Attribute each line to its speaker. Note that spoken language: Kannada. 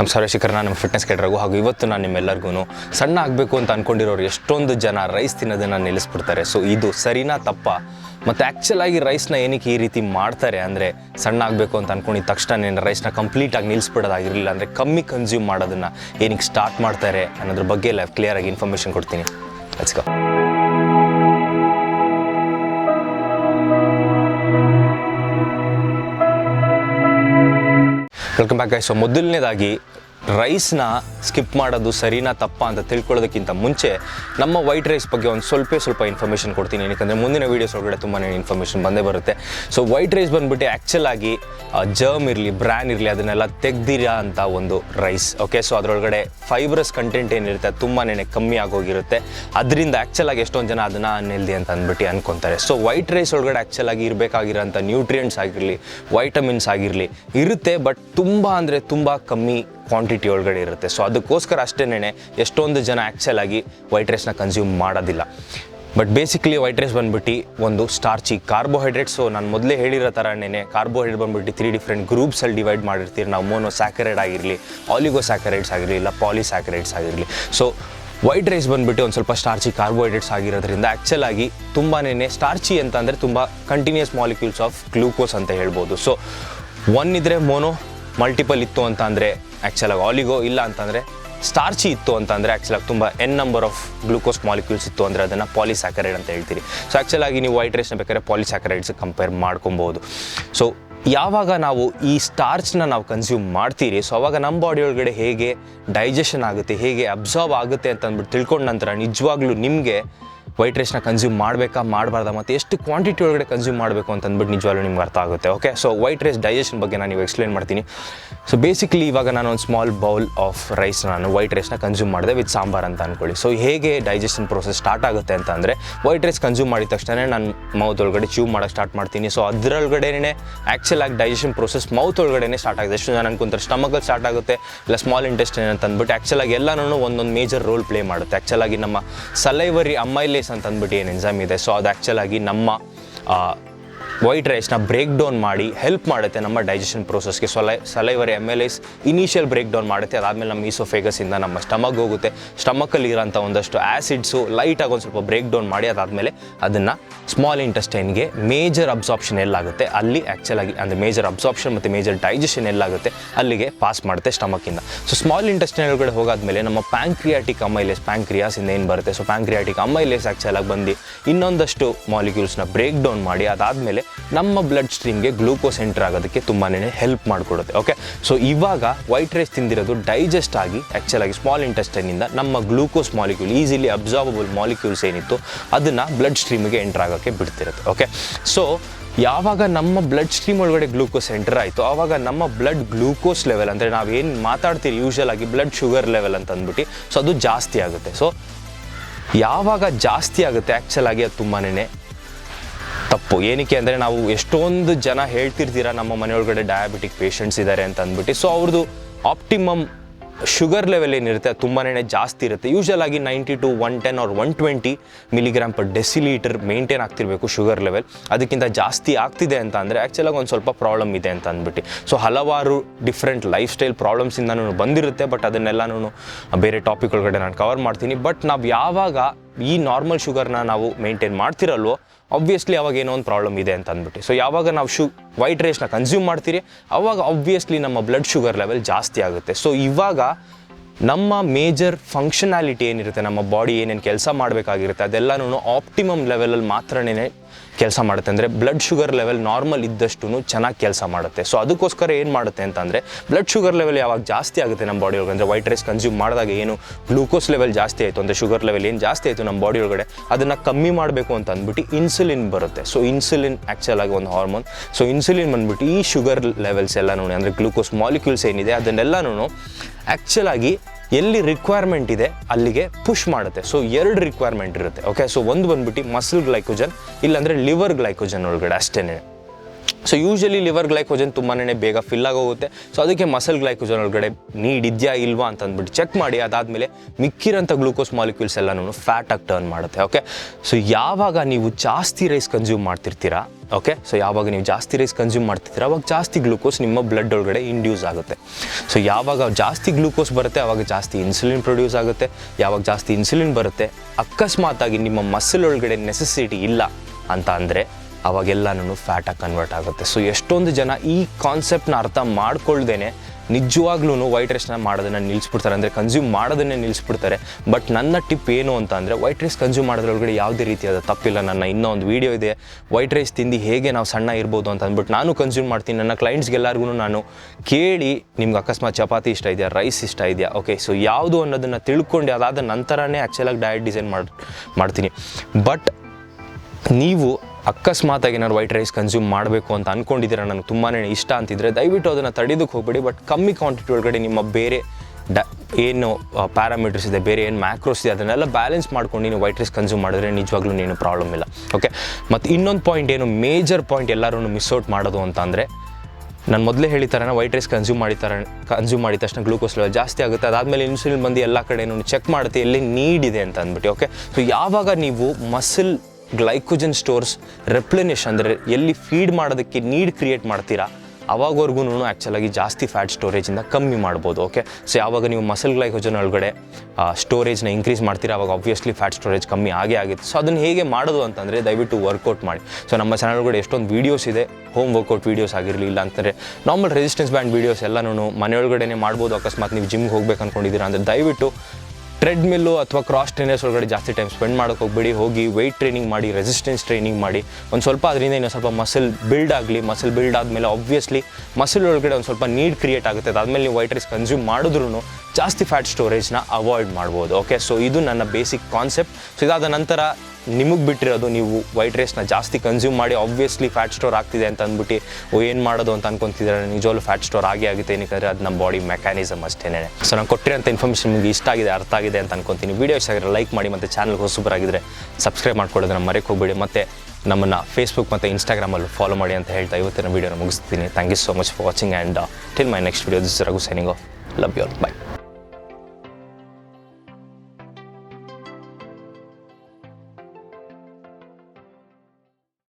Speaker 1: ನಮಸ್ಕಾರ ಶಿಖರ್ ನಾನು ನಿಮ್ಮ ಫಿಟ್ನೆಸ್ ಕೆಡ್ರಾಗು ಹಾಗೂ ಇವತ್ತು ನಾನು ನಿಮ್ಮೆಲ್ಲರಿಗೂ ಸಣ್ಣ ಆಗಬೇಕು ಅಂತ ಅನ್ಕೊಂಡಿರೋರು ಎಷ್ಟೊಂದು ಜನ ರೈಸ್ ತಿನ್ನೋದನ್ನು ನಿಲ್ಲಿಸ್ಬಿಡ್ತಾರೆ. ಸೊ ಇದು ಸರಿನಾ ತಪ್ಪ? ಮತ್ತು ಆ್ಯಕ್ಚುಲಾಗಿ ರೈಸ್ನ ಏನಕ್ಕೆ ಈ ರೀತಿ ಮಾಡ್ತಾರೆ ಅಂದರೆ ಸಣ್ಣ ಆಗಬೇಕು ಅಂತ ಅಂದ್ಕೊಂಡಿದ್ದ ತಕ್ಷಣ ರೈಸ್ನ ಕಂಪ್ಲೀಟಾಗಿ ನಿಲ್ಲಿಸ್ಬಿಡೋದಾಗಿರಲಿಲ್ಲ ಅಂದರೆ ಕಮ್ಮಿ ಕನ್ಸ್ಯೂಮ್ ಮಾಡೋದನ್ನು ಏನಕ್ಕೆ ಸ್ಟಾರ್ಟ್ ಮಾಡ್ತಾರೆ ಅನ್ನೋದ್ರ ಬಗ್ಗೆ ಎಲ್ಲ ಕ್ಲಿಯರಾಗಿ ಇನ್ಫಾರ್ಮೇಷನ್ ಕೊಡ್ತೀನಿ. Let's go welcome back guys so Modi ರೈಸ್ನ ಸ್ಕಿಪ್ ಮಾಡೋದು ಸರಿನಾ ತಪ್ಪ ಅಂತ ತಿಳ್ಕೊಳ್ಳೋದಕ್ಕಿಂತ ಮುಂಚೆ ನಮ್ಮ ವೈಟ್ ರೈಸ್ ಬಗ್ಗೆ ಒಂದು ಸ್ವಲ್ಪ ಸ್ವಲ್ಪ ಇನ್ಫಾರ್ಮೇಷನ್ ಕೊಡ್ತೀನಿ. ಏನಕ್ಕೆ ಮುಂದಿನ ವೀಡಿಯೋಸ್ ಒಳಗಡೆ ತುಂಬಾ ಇನ್ಫಾರ್ಮೇಷನ್ ಬಂದೇ ಬರುತ್ತೆ. ಸೊ ವೈಟ್ ರೈಸ್ ಬಂದ್ಬಿಟ್ಟು ಆ್ಯಕ್ಚುಲ್ ಆಗಿ ಜರ್ಮ್ ಇರಲಿ ಬ್ರ್ಯಾನ್ ಇರಲಿ, ಅದನ್ನೆಲ್ಲ ತೆಗ್ದಿರಾ ಅಂತ ಒಂದು ರೈಸ್ ಓಕೆ ಸೊ ಅದರೊಳಗಡೆ ಫೈಬ್ರಸ್ ಕಂಟೆಂಟ್ ಏನಿರುತ್ತೆ ತುಂಬಾ ಕಮ್ಮಿ ಆಗೋಗಿರುತ್ತೆ. ಅದರಿಂದ ಆ್ಯಕ್ಚುಲ್ ಆಗಿ ಎಷ್ಟೊಂದು ಜನ ಅದನ್ನು ಅನ್ಹೆಲ್ದಿ ಅಂತ ಅಂದ್ಬಿಟ್ಟು ಅನ್ಕೊಂತಾರೆ. ಸೊ ವೈಟ್ ರೈಸ್ ಒಳಗಡೆ ಆ್ಯಕ್ಚುಲ್ ಆಗಿ ಇರಬೇಕಾಗಿರೋಂಥ ನ್ಯೂಟ್ರಿಯೆಂಟ್ಸ್ ಆಗಿರಲಿ ವೈಟಮಿನ್ಸ್ ಆಗಿರಲಿ, ಇರುತ್ತೆ ಬಟ್ ತುಂಬ ಅಂದರೆ ತುಂಬ ಕಮ್ಮಿ ಕ್ವಾಂಟಿಟಿ ಒಳಗಡೆ ಇರುತ್ತೆ ಸೊ ಅದಕ್ಕೋಸ್ಕರ ಅಷ್ಟೇನೆ ಎಷ್ಟೊಂದು ಜನ ಆ್ಯಕ್ಚುಲ್ ಆಗಿ ವೈಟ್ ರೈಸ್ನ ಕನ್ಸ್ಯೂಮ್ ಮಾಡೋದಿಲ್ಲ. ಬಟ್ ಬೇಸಿಕಲಿ ವೈಟ್ ರೈಸ್ ಬಂದ್ಬಿಟ್ಟು ಒಂದು ಸ್ಟಾರ್ಚಿ ಕಾರ್ಬೋಹೈಡ್ರೇಟ್ಸು ನಾನು ಮೊದಲೇ ಹೇಳಿರೋ ಥರನೇ ಕಾರ್ಬೋಹೈಡ್ರೇಟ್ ಬಂದ್ಬಿಟ್ಟು ತ್ರೀ ಡಿಫ್ರೆಂಟ್ ಗ್ರೂಪ್ಸಲ್ಲಿ ಡಿವೈಡ್ ಮಾಡಿರ್ತೀವಿ ನಾವು ಮೋನೋ ಸ್ಯಾಕರೈಡ್ ಆಗಿರಲಿ ಆಲಿಗೋ ಸ್ಯಾಕರೈಡ್ಸ್ ಆಗಿರಲಿ, ಇಲ್ಲ ಪಾಲಿ ಸ್ಯಾಕರೈಡ್ಸ್ ಆಗಿರಲಿ. ಸೊ ವೈಟ್ ರೈಸ್ ಬಂದ್ಬಿಟ್ಟು ಒಂದು ಸ್ವಲ್ಪ ಸ್ಟಾರ್ಚಿ ಕಾರ್ಬೋಹೈಡ್ರೇಟ್ಸ್ ಆಗಿರೋದ್ರಿಂದ ಆ್ಯಕ್ಚುಲ್ ಆಗಿ ತುಂಬಾ ಸ್ಟಾರ್ಚಿ ಅಂತ ಅಂದರೆ ತುಂಬ ಕಂಟಿನ್ಯೂಸ್ ಮಾಲಿಕ್ಯೂಲ್ಸ್ ಆಫ್ ಗ್ಲೂಕೋಸ್ ಅಂತ ಹೇಳ್ಬೋದು. ಸೊ ಒನ್ ಇದ್ದರೆ ಮೋನೋ ಮಲ್ಟಿಪಲ್ ಇತ್ತು ಅಂತ ಅಂದರೆ ಆ್ಯಕ್ಚುಲಾಗಿ ಆಲಿಗೋ ಇಲ್ಲ ಅಂತಂದರೆ ಸ್ಟಾರ್ಚಿ ಇತ್ತು ಅಂತ ಅಂದರೆ ಆ್ಯಕ್ಚುಲಾಗಿ ತುಂಬ N number of glucose molecules ಇತ್ತು ಅಂದರೆ ಅದನ್ನು ಪಾಲಿಸ್ಯಾಕರೈಡ್ ಅಂತ ಹೇಳ್ತೀರಿ. ಸೊ ಆ್ಯಕ್ಚುಲಾಗಿ ನೀವು ವೈಟ್ ರೈಸ್ನ ಬೇಕಾದ್ರೆ ಪಾಲಿಸ್ಯಾಕರೈಡ್ಸ್ ಕಂಪೇರ್ ಮಾಡ್ಕೊಬೋದು. ಸೊ ಯಾವಾಗ ನಾವು ಈ ಸ್ಟಾರ್ಚ್ನ ನಾವು ಕನ್ಸ್ಯೂಮ್ ಮಾಡ್ತೀರಿ? ಸೊ ಅವಾಗ ನಮ್ಮ ಬಾಡಿ ಒಳಗಡೆ ಹೇಗೆ ಡೈಜೆಷನ್ ಆಗುತ್ತೆ, ಹೇಗೆ ಅಬ್ಸಾರ್ಬ್ ಆಗುತ್ತೆ ಅಂತ ಅಂದ್ಬಿಟ್ಟು ತಿಳ್ಕೊಂಡ ನಂತರ ನಿಜವಾಗ್ಲೂ ನಿಮಗೆ ವೈಟ್ ರೈಸ್ನ ಕನ್ಸ್ಯೂಮ್ ಮಾಡಬೇಕಾ, ಮಾಡಬಾರ್ದ ಮತ್ತು ಎಷ್ಟು ಕ್ವಾಂಟಿಟಿ ಒಳಗಡೆ ಕನ್ಸ್ಯೂಮ್ ಮಾಡಬೇಕು ಅಂತ ಅಂದ್ಬಿಟ್ಟು ನಿಜವಾಗ್ಲೂ ನಿಮ್ಗೆ ಅರ್ಥ ಆಗುತ್ತೆ. Okay so white rice digestion ಬಗ್ಗೆ ನಾನು ನೀವು ಎಕ್ಸ್ಪ್ಲೇನ್ ಮಾಡ್ತೀನಿ. ಸೊ ಬೇಸಿಕಲಿ ಇವಾಗ ನಾನು ಒಂದು ಸ್ಮಾಲ್ ಬೌಲ್ ಆಫ್ ರೈಸ್ ನಾನು ವೈಟ್ ರೈಸ್ನ ಕನ್ಸ್ಯೂಮ್ ಮಾಡಿದೆ ವಿತ್ ಸಾಂಬಾರ್ ಅಂತ ಅನ್ಕೊಳ್ಳಿ. ಸೊ ಹೇಗೆ ಡೈಜೆಷನ್ ಪ್ರೋಸೆಸ್ ಸ್ಟಾರ್ಟ್ ಆಗುತ್ತೆ ಅಂತ ಅಂದರೆ ವೈಟ್ ರೈಸ್ ಕನ್ಸ್ಯೂಮ್ ಮಾಡಿದ ತಕ್ಷಣ ನಾನು ಮೌತ್ ಒಳಗಡೆ ಚೂ ಮಾಡೋಕ್ಕೆ ಸ್ಟಾರ್ಟ್ ಮಾಡ್ತೀನಿ. ಸೊ ಅದರೊಳಗಡೆನೇ ಆ್ಯಕ್ಚುಲ್ ಆಗಿ ಡೈಜೆಷನ್ ಪ್ರೋಸೆಸ್ ಮೌತ್ ಒಳಗಡೆನೇ ಸ್ಟಾರ್ಟ್ ಆಗಿದೆ. ಎಷ್ಟು ಜನ ಅನ್ಕೊಂತಾರೆ ಸ್ಟಮಕಲ್ಲಿ ಸ್ಟಾರ್ಟ್ ಆಗುತ್ತೆ, ಇಲ್ಲ ಸ್ಮಾಲ್ ಇಂಟೆಸ್ಟೈನ್ ಅಂತ ಅಂದ್ಬಿಟ್ಟು ಆ್ಯಕ್ಚುಲ್ ಆಗಿ ಎಲ್ಲನೂ ಒಂದೊಂದು ಮೇಜರ್ ರೋಲ್ ಪ್ಲೇ ಮಾಡುತ್ತೆ. ಆ್ಯಕ್ಚುಲಾಗಿ ನಮ್ಮ ಸಲೈವರಿ ಅಮೈಲೇಸ್ ಅಂತ ಅಂದ್ಬಿಟ್ಟು ಏನು ಎನ್ಸೈಮ್ ಇದೆ. ಸೊ ಅದು ಆ್ಯಕ್ಚುಲಾಗಿ ನಮ್ಮ ವೈಟ್ ರೈಸ್ನ ಬ್ರೇಕ್ ಡೌನ್ ಮಾಡಿ ಹೆಲ್ಪ್ ಮಾಡುತ್ತೆ ನಮ್ಮ ಡೈಜೆಷನ್ ಪ್ರೋಸೆಸ್ಗೆ ಸೊಲೈ salivary M L S initial break down ಮಾಡುತ್ತೆ. ಅದಾದಮೇಲೆ ನಮ್ಮ ಈಸೋಫೇಗಸಿಂದ ನಮ್ಮ ಸ್ಟಮಕ್ ಹೋಗುತ್ತೆ. ಸ್ಟಮಕಲ್ಲಿ ಇರೋಂಥ ಒಂದಷ್ಟು ಆ್ಯಸಿಡ್ಸು ಲೈಟಾಗಿ ಒಂದು ಸ್ವಲ್ಪ ಬ್ರೇಕ್ ಡೌನ್ ಮಾಡಿ, ಅದಾದಮೇಲೆ ಅದನ್ನು ಸ್ಮಾಲ್ ಇಂಟೆಸ್ಟೈನ್ಗೆ ಮೇಜರ್ ಅಬ್ಸಾರ್ಪ್ಷನ್ ಎಲ್ಲಾಗುತ್ತೆ. ಅಲ್ಲಿ ಆ್ಯಕ್ಚುಲಾಗಿ ಅಂದರೆ ಮೇಜರ್ ಅಬ್ಸಾರ್ಪ್ಷನ್ ಮತ್ತು ಮೇಜರ್ ಡೈಜೆಷನ್ ಎಲ್ಲಾಗುತ್ತೆ. ಅಲ್ಲಿಗೆ ಪಾಸ್ ಮಾಡುತ್ತೆ ಸ್ಟಮಕ್ಕಿಂದ ಸೊ ಸ್ಮಾಲ್ ಇಂಟೆಸ್ಟೈನ್ ಒಳಗಡೆ ಹೋಗಾದ್ಮೇಲೆ ನಮ್ಮ ಪ್ಯಾಂಕ್ರಿಯಾಟಿಕ್ ಅಮೈಲೇಸ್ ಪ್ಯಾಂಕ್ರಿಯಾಸಿಂದ ಏನು ಬರುತ್ತೆ? ಸೊ ಪ್ಯಾಂಕ್ರಿಯಾಟಿಕ್ ಅಮೈಲೇಸ್ ಆ್ಯಕ್ಚುಲಾಗಿ ಬಂದು ಇನ್ನೊಂದಷ್ಟು ಮಾಲಿಕ್ಯೂಲ್ಸ್ನ ಬ್ರೇಕ್ ಡೌನ್ ಮಾಡಿ, ಅದಾದಮೇಲೆ ನಮ್ಮ ಬ್ಲಡ್ ಸ್ಟ್ರೀಮ್ಗೆ ಗ್ಲೂಕೋಸ್ ಎಂಟರ್ ಆಗೋದಕ್ಕೆ ತುಂಬಾ ಹೆಲ್ಪ್ ಮಾಡಿಕೊಡುತ್ತೆ ಓಕೆ ಸೊ ಇವಾಗ ವೈಟ್ ರೈಸ್ ತಿಂದಿರೋದು ಡೈಜೆಸ್ಟ್ ಆಗಿ ಆ್ಯಕ್ಚುಲಾಗಿ ಸ್ಮಾಲ್ ಇಂಟೆಸ್ಟೈನಿಂದ ನಮ್ಮ glucose molecule easily absorbable molecules ಏನಿತ್ತು ಅದನ್ನು ಬ್ಲಡ್ ಸ್ಟ್ರೀಮ್ಗೆ ಎಂಟರ್ ಆಗೋಕ್ಕೆ ಬಿಡ್ತಿರುತ್ತೆ ಓಕೆ ಸೊ ಯಾವಾಗ ನಮ್ಮ ಬ್ಲಡ್ ಸ್ಟ್ರೀಮ್ ಒಳಗಡೆ ಗ್ಲೂಕೋಸ್ ಎಂಟರ್ ಆಯಿತು, ಆವಾಗ ನಮ್ಮ ಬ್ಲಡ್ ಗ್ಲೂಕೋಸ್ ಲೆವೆಲ್ ಅಂದರೆ ನಾವೇನು ಮಾತಾಡ್ತೀರಿ ಯೂಶಲ್ ಆಗಿ ಬ್ಲಡ್ ಶುಗರ್ ಲೆವೆಲ್ ಅಂತ ಅಂದ್ಬಿಟ್ಟು ಸೊ ಅದು ಜಾಸ್ತಿ ಆಗುತ್ತೆ. ಸೊ ಯಾವಾಗ ಜಾಸ್ತಿ ಆಗುತ್ತೆ ಆ್ಯಕ್ಚುಲಾಗಿ ಅದು ತುಂಬಾ ತಪ್ಪು. ಏನಕ್ಕೆ ಅಂದರೆ ನಾವು ಎಷ್ಟೊಂದು ಜನ ಹೇಳ್ತಿರ್ತೀರ, ನಮ್ಮ ಮನೆಯೊಳಗಡೆ ಡಯಾಬಿಟಿಕ್ ಪೇಷಂಟ್ಸ್ ಇದ್ದಾರೆ ಅಂತ ಅಂದ್ಬಿಟ್ಟು. ಸೊ ಅವ್ರದ್ದು ಆಪ್ಟಿಮಮ್ ಶುಗರ್ ಲೆವೆಲ್ ಏನಿರುತ್ತೆ, ಅದು ತುಂಬಾ ಜಾಸ್ತಿ ಇರುತ್ತೆ. ಯೂಶಲ್ ಆಗಿ ninety to one ten or one twenty milligram per decilitre maintain ಆಗ್ತಿರಬೇಕು sugar level ಅದಕ್ಕಿಂತ ಜಾಸ್ತಿ ಆಗ್ತಿದೆ ಅಂತ ಅಂದರೆ ಆ್ಯಕ್ಚುಲಾಗಿ ಒಂದು ಸ್ವಲ್ಪ ಪ್ರಾಬ್ಲಮ್ ಇದೆ ಅಂತ ಅಂದ್ಬಿಟ್ಟು. ಸೊ ಹಲವಾರು ಡಿಫ್ರೆಂಟ್ ಲೈಫ್ ಸ್ಟೈಲ್ ಪ್ರಾಬ್ಲಮ್ಸಿಂದನೂ ಬಂದಿರುತ್ತೆ ಬಟ್ ಅದನ್ನೆಲ್ಲನೂ ಬೇರೆ ಟಾಪಿಕ್ ಒಳಗಡೆ ನಾನು ಕವರ್ ಮಾಡ್ತೀನಿ. ಬಟ್ ನಾವು ಯಾವಾಗ ಈ ನಾರ್ಮಲ್ ಶುಗರ್ನ ನಾವು ಮೇಂಟೈನ್ ಮಾಡ್ತಿರಲ್ವೋ ಆಬ್ವಿಯಸ್ಲಿ ಅವಾಗ ಏನೋ ಒಂದು ಪ್ರಾಬ್ಲಮ್ ಇದೆ ಅಂತ ಅಂದ್ಬಿಟ್ಟು. ಸೊ ಯಾವಾಗ ನಾವು ಶು ವೈಟ್ ರೈಸ್ನ ಕನ್ಸ್ಯೂಮ್ ಮಾಡ್ತೀರಿ, ಅವಾಗ ಆಬ್ವಿಯಸ್ಲಿ ನಮ್ಮ ಬ್ಲಡ್ ಶುಗರ್ ಲೆವೆಲ್ ಜಾಸ್ತಿ ಆಗುತ್ತೆ. ಸೊ ಇವಾಗ ನಮ್ಮ ಮೇಜರ್ ಫಂಕ್ಷನಾಲಿಟಿ ಏನಿರುತ್ತೆ, ನಮ್ಮ ಬಾಡಿ ಏನೇನು ಕೆಲಸ ಮಾಡಬೇಕಾಗಿರುತ್ತೆ ಅದೆಲ್ಲನೂ ಆಪ್ಟಿಮಮ್ ಲೆವೆಲಲ್ಲಿ ಮಾತ್ರನೇ ಕೆಲಸ ಮಾಡುತ್ತೆ ಅಂದರೆ ಬ್ಲಡ್ ಶುಗರ್ ಲೆವೆಲ್ ನಾರ್ಮಲ್ ಇದ್ದಷ್ಟು ಚೆನ್ನಾಗಿ ಕೆಲಸ ಮಾಡುತ್ತೆ. ಸೊ ಅದಕ್ಕೋಸ್ಕರ ಏನು ಮಾಡುತ್ತೆ ಅಂತಂದರೆ ಬ್ಲಡ್ ಶುಗರ್ ಲೆವೆಲ್ ಯಾವಾಗ ಜಾಸ್ತಿ ಆಗುತ್ತೆ ನಮ್ಮ ಬಾಡಿ ಒಳಗೆ ಅಂದರೆ ವೈಟ್ ರೈಸ್ ಕನ್ಸ್ಯೂಮ್ ಮಾಡಿದಾಗ ಏನು ಗ್ಲೂಕೋಸ್ ಲೆವೆಲ್ ಜಾಸ್ತಿ ಆಯಿತು ಅಂದರೆ ಶುಗರ್ ಲೆವೆಲ್ ಏನು ಜಾಸ್ತಿ ಆಯಿತು ನಮ್ಮ ಬಾಡಿ ಒಳಗಡೆ, ಅದನ್ನು ಕಮ್ಮಿ ಮಾಡಬೇಕು ಅಂತ ಅಂದ್ಬಿಟ್ಟು ಇನ್ಸುಲಿನ್ ಬರುತ್ತೆ. ಸೊ ಇನ್ಸುಲಿನ್ ಆ್ಯಕ್ಚುಲ್ ಆಗಿ ಒಂದು ಹಾರ್ಮೋನ್ ಸೊ ಇನ್ಸುಲಿನ್ ಬಂದ್ಬಿಟ್ಟು ಈ ಶುಗರ್ ಲೆವೆಲ್ಸ್ ನೋಡಿ ಅಂದರೆ ಗ್ಲೂಕೋಸ್ ಮಾಲಿಕ್ಯೂಲ್ಸ್ ಏನಿದೆ ಅದನ್ನೆಲ್ಲನೂ ಆ್ಯಕ್ಚುಲ್ ಆಗಿ ಎಲ್ಲಿ ರಿಕ್ವೈರ್ಮೆಂಟ್ ಇದೆ, ಅಲ್ಲಿಗೆ ಪುಷ್ ಮಾಡುತ್ತೆ. ಸೊ ಎರಡು ರಿಕ್ವೈರ್ಮೆಂಟ್ ಇರುತ್ತೆ ಓಕೆ ಸೊ ಒಂದು ಬಂದ್ಬಿಟ್ಟು ಮಸಲ್ ಗ್ಲೈಕೋಜನ್ ಇಲ್ಲಾಂದರೆ ಲಿವರ್ ಗ್ಲೈಕೋಜನ್ ಒಳಗಡೆ ಅಷ್ಟೇ ಸೊ ಯೂಶಲಿ ಲಿವರ್ ಗ್ಲೈಕೋಜನ್ ತುಂಬಾ ಬೇಗ ಫಿಲ್ ಆಗೋಗುತ್ತೆ. ಸೊ ಅದಕ್ಕೆ ಮಸಲ್ ಗ್ಲೈಕೋಜನ್ ಒಳಗಡೆ ನೀಡ್ ಇದೆಯಾ ಇಲ್ವಾ ಅಂತ ಅಂದ್ಬಿಟ್ಟು ಚೆಕ್ ಮಾಡಿ. ಅದಾದಮೇಲೆ ಮಿಕ್ಕಿರೋಂಥ ಗ್ಲೂಕೋಸ್ ಮಾಲಿಕ್ಯೂಲ್ಸ್ ಎಲ್ಲನೂ ಫ್ಯಾಟ್ ಆಗಿ ಟರ್ನ್ ಮಾಡುತ್ತೆ ಓಕೆ ಸೊ ಯಾವಾಗ ನೀವು ಜಾಸ್ತಿ ರೈಸ್ ಕನ್ಸ್ಯೂಮ್ ಮಾಡ್ತಿರ್ತೀರಾ ಓಕೆ ಸೊ ಯಾವಾಗ ನೀವು ಜಾಸ್ತಿ ರೈಸ್ ಕನ್ಸ್ಯೂಮ್ ಮಾಡ್ತಿರ್ತೀರ, ಅವಾಗ ಜಾಸ್ತಿ ಗ್ಲೂಕೋಸ್ ನಿಮ್ಮ ಬ್ಲಡ್ ಒಳಗಡೆ ಇಂಡ್ಯೂಸ್ ಆಗುತ್ತೆ. ಸೊ ಯಾವಾಗ ಜಾಸ್ತಿ ಗ್ಲೂಕೋಸ್ ಬರುತ್ತೆ ಆವಾಗ ಜಾಸ್ತಿ ಇನ್ಸುಲಿನ್ ಪ್ರೊಡ್ಯೂಸ್ ಆಗುತ್ತೆ. ಯಾವಾಗ ಜಾಸ್ತಿ ಇನ್ಸುಲಿನ್ ಬರುತ್ತೆ, ಅಕಸ್ಮಾತಾಗಿ ನಿಮ್ಮ ಮಸಲ್ ಒಳಗಡೆ ನೆಸೆಸಿಟಿ ಇಲ್ಲ ಅಂತ ಅಂದರೆ ಅವಾಗೆಲ್ಲನೂ ಫ್ಯಾಟಾಗಿ ಕನ್ವರ್ಟ್ ಆಗುತ್ತೆ. ಸೊ ಎಷ್ಟೊಂದು ಜನ ಈ ಕಾನ್ಸೆಪ್ಟ್ನ ಅರ್ಥ ಮಾಡ್ಕೊಳ್ದೇನೆ ನಿಜವಾಗ್ಲೂ ವೈಟ್ ರೈಸ್ನ ಮಾಡೋದನ್ನು ನಿಲ್ಲಿಸ್ಬಿಡ್ತಾರೆ ಅಂದರೆ ಕನ್ಸ್ಯೂಮ್ ಮಾಡೋದನ್ನೇ ನಿಲ್ಲಿಸ್ಬಿಡ್ತಾರೆ ಬಟ್ ನನ್ನ ಟಿಪ್ ಏನು ಅಂತ ಅಂದರೆ ವೈಟ್ ರೈಸ್ ಕನ್ಸ್ಯೂಮ್ ಮಾಡೋದ್ರೊಳಗಡೆ ಯಾವುದೇ ರೀತಿಯಾದ ತಪ್ಪಿಲ್ಲ. ನನ್ನ ಇನ್ನೂ ಒಂದು ವೀಡಿಯೋ ಇದೆ. ವೈಟ್ ರೈಸ್ ತಿಂದು ಹೇಗೆ ನಾವು ಸಣ್ಣ ಇರ್ಬೋದು ಅಂತ ಅಂದ್ಬಿಟ್ಟು ನಾನು ಕನ್ಸ್ಯೂಮ್ ಮಾಡ್ತೀನಿ. ನನ್ನ ಕ್ಲೈಂಟ್ಸ್ಗೆಲ್ಲರಿಗೂ ನಾನು ಕೇಳಿ ನಿಮ್ಗೆ ಅಕಸ್ಮಾತ್ ಚಪಾತಿ ಇಷ್ಟ ಇದೆಯಾ ರೈಸ್ ಇಷ್ಟ ಇದೆಯಾ? ಓಕೆ ಸೊ ಯಾವುದು ಅನ್ನೋದನ್ನು ತಿಳ್ಕೊಂಡು ಅದಾದ ನಂತರನೇ ಆ್ಯಕ್ಚುಲಾಗಿ ಡಯಟ್ ಡಿಸೈನ್ ಮಾಡಿ, ಮಾಡ್ತೀನಿ. ಬಟ್ ನೀವು ಅಕಸ್ಮಾತಾಗಿ ಏನಾದ್ರು ವೈಟ್ ರೈಸ್ ಕನ್ಸ್ಯೂಮ್ ಮಾಡಬೇಕು ಅಂತ ಅಂದ್ಕೊಂಡಿದ್ದೀರಾ ನನಗೆ ತುಂಬಾ ಇಷ್ಟ ಅಂತಿದ್ರೆ ದಯವಿಟ್ಟು ಅದನ್ನು ತಡೆದಕ್ಕೆ ಹೋಗ್ಬೇಡಿ. ಬಟ್ ಕಮ್ಮಿ ಕ್ವಾಂಟಿಟಿ ಒಳಗಡೆ ನಿಮ್ಮ ಬೇರೆ ಡ, ಏನು ಪ್ಯಾರಾಮೀಟರ್ಸ್ ಇದೆ, ಬೇರೆ ಏನು ಮ್ಯಾಕ್ರೋಸ್ ಇದೆ, ಅದನ್ನೆಲ್ಲ ಬ್ಯಾಲೆನ್ಸ್ ಮಾಡ್ಕೊಂಡು ನೀವು ವೈಟ್ ರೈಸ್ ಕನ್ಸ್ಯೂಮ್ ಮಾಡಿದ್ರೆ ನಿಜವಾಗ್ಲೂ ನೀನು ಪ್ರಾಬ್ಲಮ್ ಇಲ್ಲ. ಓಕೆ ಮತ್ತು ಇನ್ನೊಂದು ಪಾಯಿಂಟ್ ಏನು ಮೇಜರ್ ಪಾಯಿಂಟ್ ಎಲ್ಲರೂ ಮಿಸ್ ಔಟ್ ಮಾಡೋದು ಅಂತ ಅಂದರೆ, ನಾನು ಮೊದಲೇ ಹೇಳಿತಾರನ ವೈಟ್ ರೈಸ್ ಕನ್ಸ್ಯೂಮ್ ಮಾಡಿತಾರೆ ಕನ್ಸ್ಯೂಮ್ ಮಾಡಿದ ತಕ್ಷಣ ಗ್ಲೂಕೋಸ್ ಲೆವೆಲ್ ಜಾಸ್ತಿ ಆಗುತ್ತೆ. ಅದಾದಮೇಲೆ ಇನ್ಸುಲಿನ್ ಬಂದು ಎಲ್ಲ ಕಡೆನೂ ಚೆಕ್ ಮಾಡುತ್ತೆ, ಎಲ್ಲಿ ನೀಡಿದೆ ಅಂತ ಅಂದ್ಬಿಟ್ಟು ಓಕೆ ಸೊ ಯಾವಾಗ ನೀವು ಮಸಲ್ ಗ್ಲೈಕೋಜನ್ ಸ್ಟೋರ್ಸ್ ರೆಪ್ಲೆನಿಶ್ ಅಂದರೆ ಎಲ್ಲಿ ಫೀಡ್ ಮಾಡೋದಕ್ಕೆ ನೀಡ್ ಕ್ರಿಯೇಟ್ ಮಾಡ್ತೀರಾ ಅವಾಗವರೆಗೂ ಆ್ಯಕ್ಚುಲಾಗಿ ಜಾಸ್ತಿ ಫ್ಯಾಟ್ ಸ್ಟೋರೇಜಿಂದ ಕಮ್ಮಿ ಮಾಡ್ಬೋದು ಓಕೆ ಸೊ ಯಾವಾಗ ನೀವು ಮಸಲ್ ಗ್ಲೈಕೋಜನ್ ಒಳಗಡೆ ಸ್ಟೋರೇಜ್ನ ಇನ್ಕ್ರೀಸ್ ಮಾಡ್ತೀರಾ, ಅವಾಗ ಆಬ್ವಿಯಸ್ಲಿ ಫ್ಯಾಟ್ ಸ್ಟೋರೇಜ್ ಕಮ್ಮಿ ಆಗೇ ಆಗುತ್ತೆ. ಸೊ ಅದನ್ನು ಹೇಗೆ ಮಾಡೋದು ಅಂತಂದರೆ ದಯವಿಟ್ಟು ವರ್ಕೌಟ್ ಮಾಡಿ. ಸೊ ನಮ್ಮ ಚಾನಲ್ ಒಳಗಡೆ ಎಷ್ಟೊಂದು ವೀಡಿಯೋಸ್ ಇದೆ ಹೋಮ್ ವರ್ಕೌಟ್ ವೀಡಿಯೋಸ್ ಆಗಿರಲಿ, ಇಲ್ಲ ಅಂತಂದರೆ ನಾರ್ಮಲ್ ರೆಸಿಸ್ಟೆನ್ಸ್ ಬ್ಯಾಂಡ್ ವೀಡಿಯೋಸ್ ಎಲ್ಲನೂ ಮನೆಯೊಳಗಡೆ ಮಾಡ್ಬೋದು, ಅಕಸ್ಮಾತ್ ನೀವು ಜಿಮ್ಗೆ ಹೋಗ್ಬೇಕು ಅಂದ್ಕೊಂಡಿದ್ದೀರಾ ಅಂದರೆ ದಯವಿಟ್ಟು ಟ್ರೆಡ್ಮಿಲ್ಲು ಅಥವಾ ಕ್ರಾಸ್ ಟ್ರೈನರ್ಸ್ ಒಳಗಡೆ ಜಾಸ್ತಿ ಟೈಮ್ ಸ್ಪೆಂಡ್ ಮಾಡೋಕೆ ಹೋಗ್ಬೇಡಿ. ಹೋಗಿ ವೆಯ್ಟ್ ಟ್ರೈನಿಂಗ್ ಮಾಡಿ ರೆಸಿಸ್ಟೆನ್ಸ್ ಟ್ರೈನಿಂಗ್ ಮಾಡಿ. ಒಂದು ಸ್ವಲ್ಪ ಅದರಿಂದ ಇನ್ನೊಂದು ಸ್ವಲ್ಪ ಮಸಲ್ ಬಿಲ್ಡ್ ಆಗಲಿ ಮಸಲ್ ಬಿಲ್ಡ್ ಆದಮೇಲೆ ಆಬ್ವಿಯಸ್ಲಿ ಮಸಲ್ ಒಳಗಡೆ ಒಂದು ಸ್ವಲ್ಪ ನೀಡ್ ಕ್ರಿಯೇಟ್ ಆಗುತ್ತೆ. ಅದಾದಮೇಲೆ ನೀವು ವೈಟ್ ರೈಸ್ ಕನ್ಸ್ಯೂಮ್ ಮಾಡಿದ್ರೂ ಜಾಸ್ತಿ ಫ್ಯಾಟ್ ಸ್ಟೋರೇಜ್ನ ಅವಾಯ್ಡ್ ಮಾಡ್ಬೋದು. ಓಕೆ ಸೊ ಇದು ನನ್ನ ಬೇಸಿಕ್ ಕಾನ್ಸೆಪ್ಟ್ ಸೊ ಇದಾದ ನಂತರ ನಿಮಗೆ ಬಿಟ್ಟಿರೋದು ನೀವು ವೈಟ್ ರೈಸ್ನ ಜಾಸ್ತಿ ಕನ್ಸ್ಯೂಮ್ ಮಾಡಿ ಆಬ್ವಿಯಸ್ಲಿ ಫ್ಯಾಟ್ ಸ್ಟೋರ್ ಆಗ್ತಿದೆ ಅಂತ ಅಂದ್ಬಿಟ್ಟು, ಓ, ಏನು ಮಾಡೋದು ಅಂತ ಅನ್ಕೊಂತಿದ್ರೆ ನಿಜವಾಗ್ಲೂ ಫ್ಯಾಟ್ ಸ್ಟೋರ್ ಆಗೇ ಆಗುತ್ತೆ ಏನಕ್ಕೆ ಅದು ನಮ್ಮ ಬಾಡಿ ಮೆಕ್ಯಾನಿಸಮ್ ಅಷ್ಟೇನೆ. ಸೊ ನಾನು ಕೊಟ್ಟಿರೋಂಥ ಇನ್ಫಾರ್ಮೇಷನ್ ನಿಮಗೆ ಇಷ್ಟ ಆಗಿದೆ, ಅರ್ಥ ಆಗಿದೆ ಅಂತ ಅನ್ಕೊಂತೀನಿ. ವೀಡಿಯೋ ಇಷ್ಟ ಲೈಕ್ ಮಾಡಿ, ಮತ್ತು ಚಾನಲ್ಗೆ ಆಗಿದ್ರೆ ಸಬ್ಸ್ಕ್ರೈಬ್ ಮಾಡ್ಕೊಳ್ಳೋದನ್ನ ಹೋಗ್ಬೇಡಿ. ಮತ್ತು ನಮ್ಮನ್ನು ಫೇಸ್ಬುಕ್ ಮತ್ತು ಇನ್ಸ್ಟಾಗ್ರಾಮಲ್ಲಿ ಫಾಲೋ ಮಾಡಿ ಅಂತ ಹೇಳ್ತಾ ಇವತ್ತಿನ ವೀಡಿಯೋನ ಮುಗಿಸ್ತೀನಿ. Thank you so much for watching and till my next video this Raghu signing love you all bye